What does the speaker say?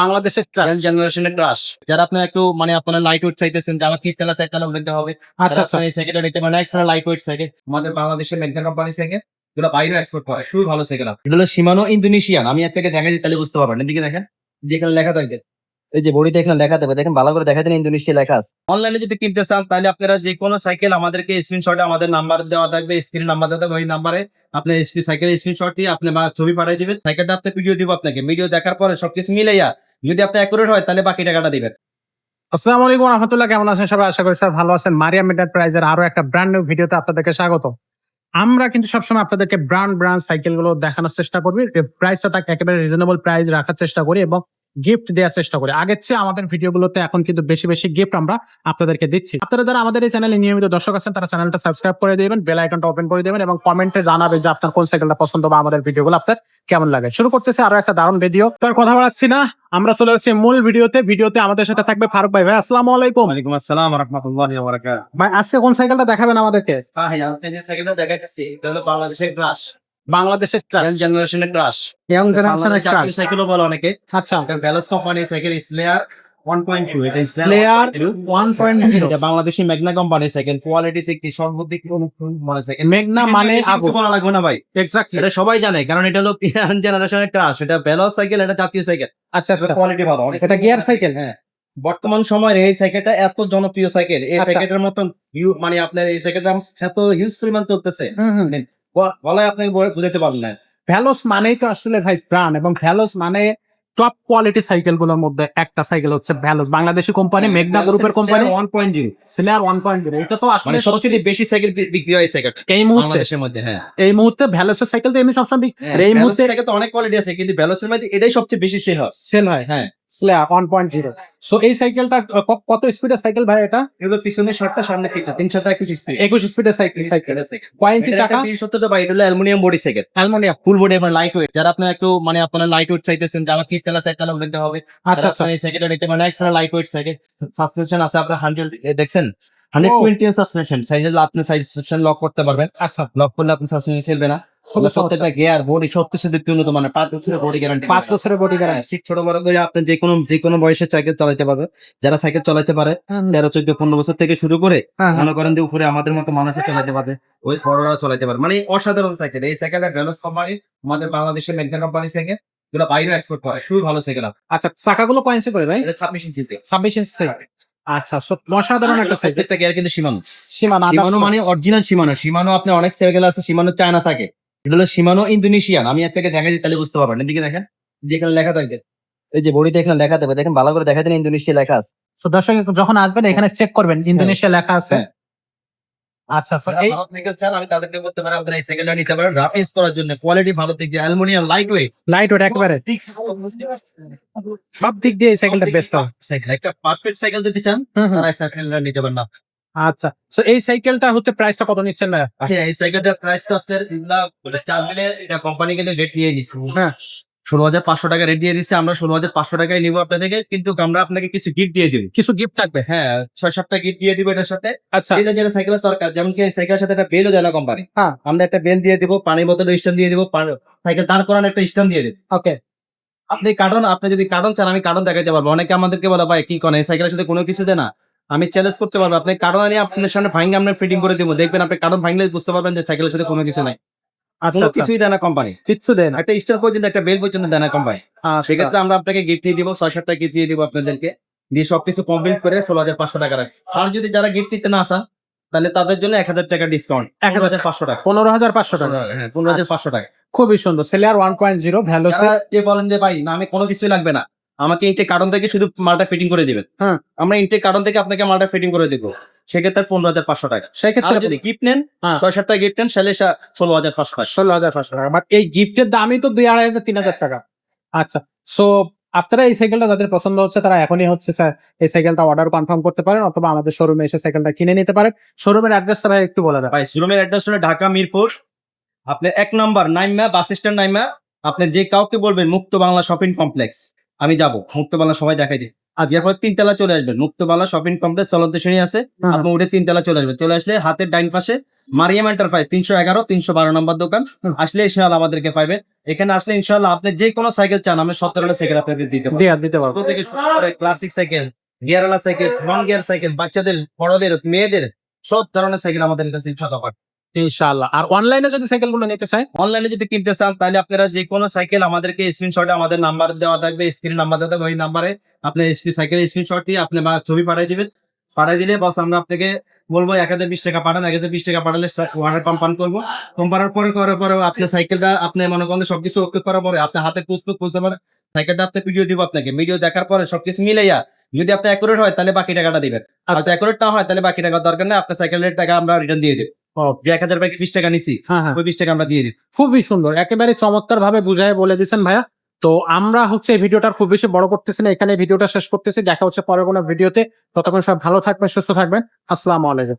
বাংলাদেশের ট্রাক জেনারেশনের ক্রাশ যারা আপনার একটু মানে আপনারা লাইট ওয়েট চাইতেছেন যে আমার কিট তেলা সাইকেল উল্লেখ হবে আচ্ছা আচ্ছা। এই সাইকেলটা নিতে পারেন এক্সট্রা লাইট ওয়েট সাইকেল আমাদের বাংলাদেশের মেগনা কোম্পানি সাইকেল এগুলো এক্সপোর্ট করে খুবই ভালো সাইকেল এটা হলো সীমানো ইন্দোনেশিয়ান আমি আপনাকে তাহলে বুঝতে পারবেন। এদিকে দেখেন যেখানে লেখা থাকবে এই যে বড়িতে এখানে লেখা থাকবে দেখেন ভালো করে দেখা দেন ইন্দোনেশিয়া লেখা আছে। অনলাইনে যদি কিনতে চান তাহলে আপনারা যে কোনো সাইকেল আমাদেরকে স্ক্রিনশটে আমাদের নাম্বার দেওয়া থাকবে স্ক্রিন নাম্বার দেওয়া থাকবে ওই নাম্বারে আপনি সাইকেল স্ক্রিনশট দিয়ে আপনি ছবি পাঠিয়ে দিবেন। সাইকেলটা আপনি ভিডিও দিব আপনাকে। ভিডিও দেখার পরে সবকিছু মিলাইয়া যদি আপনি অ্যাকুরেট হয়, তাহলে বাকি টাকাটা দিবেন। আসসালামু আলাইকুম রহমতুল্লাহ, কেমন আছেন? সবাই আশা করি সবাই ভালো আছেন। মারিয়াম এন্টারপ্রাইজের আরও একটা ব্র্যান্ড নিউ ভিডিওতে আপনাদেরকে স্বাগত। আমরা কিন্তু সবসময় আপনাদেরকে ব্র্যান্ড ব্র্যান্ড দেখানোর চেষ্টা করবি। প্রাইসটা তাকে একেবারে রিজনেবল প্রাইস রাখার চেষ্টা করি এবং গিফট দেওয়ার চেষ্টা করি। আগের চেয়ে আমাদের ভিডিওগুলোতে এখন কিন্তু বেশি বেশি গিফট আমরা আপনাদেরকে দিচ্ছি। আপনারা যারা আমাদের এই চ্যানেলে নিয়মিত দর্শক আছেন, তারা চ্যানেলটা সাবস্ক্রাইব করে দেবেন বেল আইকনটা ওপেন করে দেবেন এবং কমেন্টে জানাবে যে আপনার কোন সাইকেলটা পছন্দ বা আমাদের ভিডিওগুলো আপনার কেমন লাগে। শুরু করতেছে আরও একটা দারুণ ভিডিও তো আর কথা বলাচ্ছি না। আমরা চলে যাচ্ছি মূল ভিডিওতে। ভিডিওতে আমাদের সাথে থাকবে ফারুক ভাই। ভাই আসসালামু আলাইকুম। ওয়ালাইকুম আসসালাম রহমতুল্লাহ বরাকাত ভাই আজকে কোন সাইকেলটা দেখাবেন আমাদেরকে? হ্যাঁ আপনি যে সাইকেলটা দেখাইতেছি এটা হলো বাংলাদেশের ক্রাশ বাংলাদেশের ট্রাক জেনারেশনের ক্রাশ ইয়ং জেনারেশনের ট্রাক সাইকেলও বলে অনেকে। আচ্ছা। এটা ব্যালেন্স কোম্পানির সাইকেল স্লেয়ার 1.2 এটা Slayer 1.0 এটা বাংলাদেশি ম্যাগনা কোম্পানির সাইকেল কোয়ালিটি থেকে সর্বাধিক মানে মেঘনা মানে আগুন। বলা লাগবে না ভাই। এক্স্যাক্টলি এটা সবাই জানে কারণ এটা হলো ইয়াং জেনারেশনের ক্রাশ এটা ব্যালেন্স সাইকেল এটা জাতীয় সাইকেল আচ্ছা আচ্ছা। কোয়ালিটি ভালো এটা গিয়ার সাইকেল হ্যাঁ। বর্তমান সময়ের এই সাইকেলটা এত জনপ্রিয় সাইকেল এই সাইকেলের সাইকেলটার মতন মানে আপনার এই সাইকেলটা এত হিউজ পরিমাণ চলতেছে। বলাই আপনি বুঝাতে পারবেন না। ভ্যালোস মানেই তো আসলে ভাই প্রাণ এবং ভ্যালোস মানে টপ কোয়ালিটি সাইকেলগুলোর মধ্যে একটা সাইকেল হচ্ছে ভ্যালোর বাংলাদেশি কোম্পানি মেঘনা গ্রুপের company one point zero slayer one point zero এটা তো আসলে মানে সবচেয়ে বেশি সাইকেল বিক্রি হয় সাইকেল সাইকেলটা এই মুহূর্তে মধ্যে হ্যাঁ। এই মুহূর্তে ভ্যালোসের সাইকেল তো এমনি সবসময় এই এই মুহূর্তে সাইকেল তো অনেক কোয়ালিটি আছে কিন্তু ভ্যালোসের মধ্যে এটাই সবচেয়ে বেশি সেল হয়। সেল হয়। হ্যাঁ। Slayer one point zero so এই সাইকেলটা কত স্পিডের সাইকেল ভাই এটা? এগুলো পিছনে শার্টটা সামনে সাথে একুশ স্পিড একুশ স্পিডের সাইকেল সাইকেল কয় ইঞ্চি চাকা? হলো aluminium body cycle aluminium full body light weight যারা আপনার একটু মানে আপনারা লাইট ওয়েট চাইতেছেন যে আমার কিট তেলা সাইকেল উল্লেখ হবে আচ্ছা আচ্ছা। এই সাইকেলটা নিতে extra light weight cycle suspension আছে আপনার হান্ড্রেড দেখছেন? হান্ড্রেড. টোয়েন্টি সাসপেনশন সাইকেল আপনি সাসপেনশন লক করতে পারবেন। আচ্ছা। লক করলে আপনি সাসপেনশন খেলবে না। প্রত্যেকটা গিয়ার বডি সবকিছু দিতে উন্নত মানে পাঁচ বছরের বডি গ্যারান্টি পাঁচ বছরের বডি গ্যারান্টি সিট ছোট বড় করে আপনি যে কোনো যে কোনো বয়সে সাইকেল চালাতে পারবে যারা সাইকেল চালাতে পারে তেরো চোদ্দ পনেরো বছর থেকে শুরু করে হ্যাঁ, মনে করেন যে উপরে আমাদের মতো মানুষে চালাতে পারবে। ওই বড়রা চালাতে পারবে। মানে অসাধারণ সাইকেল এই সাইকেলটা ভ্যালোস কোম্পানি আমাদের বাংলাদেশের মেঘনা কোম্পানি সাইকেল এগুলো বাইরে এক্সপোর্ট করে। খুবই ভালো সাইকেল আচ্ছা চাকাগুলো কয় ইঞ্চি করে ভাই? ছাব্বিশ ইঞ্চি ছাব্বিশ ইঞ্চি সাইকেল আচ্ছা অসাধারণ একটা সাইকেল গিয়ার কিন্তু সীমানা। সীমানো মানে অরিজিনাল সীমানো। সীমানো আপনি অনেক সাইকেল আছে সীমানো চায়না থাকে। এটা হলো সীমানো ইন্দোনেশিয়ান। আমি আপনাকে দেখা দিই তাহলে বুঝতে পারবেন। এদিকে দেখেন যেখানে লেখা থাকবে। এই যে বড়িতে এখানে লেখা থাকবে। দেখেন ভালো করে দেখা দেন ইন্দোনেশিয়া লেখা আছে। তো দর্শক যখন আসবেন এখানে চেক করবেন ইন্দোনেশিয়া লেখা আছে। হ্যাঁ। আচ্ছা এই চান আমি তাদেরকে বলতে পারি আপনারা এই সাইকেলটা নিতে পারেন। রাফ ইউজ করার জন্য কোয়ালিটি ভালো দিক দিয়ে aluminium light weight light weight একেবারে। সব দিক দিয়ে এই সাইকেলটা বেস্ট হবে। সাইকেল একটা পারফেক্ট সাইকেল যদি চান। তারা সাইকেলটা নিতে পারেন না। আচ্ছা তো এই সাইকেলটা হচ্ছে প্রাইসটা কত নিচ্ছেন আচ্ছা, এই সাইকেলটার প্রাইস তো আপনার এগুলা চার দিলে এটা কোম্পানি কিন্তু রেট দিয়ে দিচ্ছে হ্যাঁ। ষোলো হাজার পাঁচশো টাকা রেট দিয়ে দিচ্ছে আমরা ষোলো হাজার পাঁচশো টাকায় নিবো আপনাদেরকে কিন্তু আমরা আপনাকে কিছু গিফট দিয়ে দিব। কিছু গিফট থাকবে? হ্যাঁ ছয় সাতটা গিফট দিয়ে দিব এটার সাথে। আচ্ছা। এটা যেটা সাইকেলের দরকার যেমন কি সাইকেলের সাথে একটা বেলও দেয় না কোম্পানি হ্যাঁ। আমরা একটা বেল দিয়ে দিব পানির বোতল স্ট্যান্ড দিয়ে দিব সাইকেল দাঁড় করানো একটা স্ট্যান্ড দিয়ে দিব। ওকে আপনি কার্টন আপনি যদি কার্টন চান আমি কার্টন দেখাইতে পারব। অনেকে আমাদেরকে বলে ভাই কি করেন এই সাইকেলের সাথে কোনো কিছু দেয় না। আমি চ্যালেঞ্জ করতে পারব। আপনি কার্টন নিয়ে আপনার সামনে ভাঙ্গে আমরা ফিটিং করে দিব। দেখবেন আপনি কার্টন ভাঙলে বুঝতে পারবেন যে সাইকেলের সাথে কোনো কিছু নাই। আচ্ছা আচ্ছা। কিছুই দেয় না কোম্পানি কিচ্ছু দেন একটা স্টার পর্যন্ত একটা বেল পর্যন্ত দেয় না কোম্পানি আচ্ছা। সেক্ষেত্রে আমরা আপনাকে গিফট দিয়ে দিব ছয় সাতটা গিফট দিয়ে দিব আপনাদেরকে। দিয়ে সবকিছু কমপ্লিট করে ষোলো হাজার পাঁচশো টাকা রাখি। আর যদি যারা গিফট নিতে না আসা তাহলে তাদের জন্য এক হাজার টাকা ডিসকাউন্ট এক হাজার পাঁচশো টাকা। পনেরো হাজার পাঁচশো টাকা। হ্যাঁ পনেরো হাজার পাঁচশো টাকা। খুবই সুন্দর। সেলিয়ার ওয়ান পয়েন্ট জিরো যে বলেন যে ভাই না আমি কোনো কিছুই লাগবে না। আমাকে ইনটেক কার্টন থেকে শুধু মালটা ফিটিং করে দিবেন। হ্যাঁ। আমরা ইনটেক কার্টন থেকে আপনাকে মালটা ফিটিং করে দিব। সেক্ষেত্রে পনেরো হাজার পাঁচশো টাকা। সেক্ষেত্রে যদি গিফট নেন হ্যাঁ। ছয় সাতটা গিফট নেন তাহলে ষোলো হাজার পাঁচশো টাকা। ষোলো হাজার পাঁচশো টাকা। বাট এই গিফটের দামই তো দুই আড়াই হাজার তিন হাজার টাকা। আচ্ছা সো আপনারা এই সাইকেলটা যাদের পছন্দ হচ্ছে তারা এখনই হচ্ছে এই সাইকেলটা অর্ডার কনফার্ম করতে পারেন অথবা আমাদের শোরুমে এসে সাইকেলটা কিনে নিতে পারেন। শোরুমের অ্যাড্রেসটা ভাই একটু বলে দেন। ভাই শোরুমের অ্যাড্রেস হলো ঢাকা মিরপুর। আপনি এক নম্বর নাইমা বাস স্ট্যান্ড নাইমা। আপনি যে কাউকে বলবেন মুক্ত বাংলা শপিং কমপ্লেক্স আমি যাব। মুক্ত বাংলা সবাই দেখাই দিই। আর বিয়ার পরে তিনতলা চলে আসবেন মুক্তবালা শপিং কমপ্লেক্স চলন্ত শ্রেণি আছে। হ্যাঁ। আপনি উঠে তিনতলা চলে আসবেন। চলে আসলে হাতের ডাইন পাশে মারিয়াম এন্টারপ্রাইজ তিনশো এগারো তিনশো বারো নম্বর দোকান। আসলে ইনশাআল্লাহ আমাদেরকে পাবেন এখানে আসলে ইনশাআল্লাহ আপনি যে কোনো সাইকেল চান আমি সব ধরনের সাইকেল আপনাদের দিতে দিতে পারব। ক্লাসিক সাইকেল গিয়ারওয়ালা সাইকেল নন গিয়ার সাইকেল বাচ্চাদের বড়দের মেয়েদের সব ধরনের সাইকেল আমাদের কাছে ইনশাআল্লাহ পাবেন। ইনশাআল্লাহ। আর অনলাইনে যদি সাইকেলগুলো নিতে চাই? অনলাইনে যদি কিনতে চান তাহলে আপনারা যে কোনো সাইকেল আমাদেরকে স্ক্রিনশটে আমাদের নাম্বার দেওয়া থাকবে স্ক্রিন নাম্বার দেওয়া থাকবে ওই নাম্বারে আপনি সাইকেল স্ক্রিনশট দিয়ে আপনি বা ছবি পাঠিয়ে দিবেন। পাঠিয়ে দিলে বাস আমরা আপনাকে বলব এক হাজার বিশ টাকা পাঠান এক হাজার বিশ টাকা পাঠালে অর্ডার কনফার্ম করব। কনফার্ম পরে করার পরে আপনার সাইকেলটা আপনি মনে করেন সবকিছু ওকে করার পরে আপনার হাতে পুষতে পুষতে পারে সাইকেলটা আপনি ভিডিও দিব আপনাকে। ভিডিও দেখার পরে সবকিছু মিলাইয়া যদি আপনি অ্যাকুরেট হয় তাহলে বাকি টাকাটা দিবেন। আর আচ্ছা। অ্যাকুরেট না হয় তাহলে বাকি টাকা দরকার নেই আপনার সাইকেলের টাকা আমরা রিটার্ন দিয়ে দেবো। যে এক হাজার বিশ টাকা নিছি হ্যাঁ হ্যাঁ। ওই বিশ টাকা আমরা দিয়ে দিই। খুবই সুন্দর। একেবারে চমৎকার ভাবে বুঝায় বলে দিচ্ছেন ভাইয়া। তো আমরা হচ্ছে এই ভিডিওটা খুব বেশি বড় করতেছি না এখানে ভিডিওটা শেষ করতেছি। দেখা হচ্ছে পরে কোনো ভিডিওতে। ততক্ষণ সব ভালো থাকবেন সুস্থ থাকবেন। আসসালাম আলাইকুম।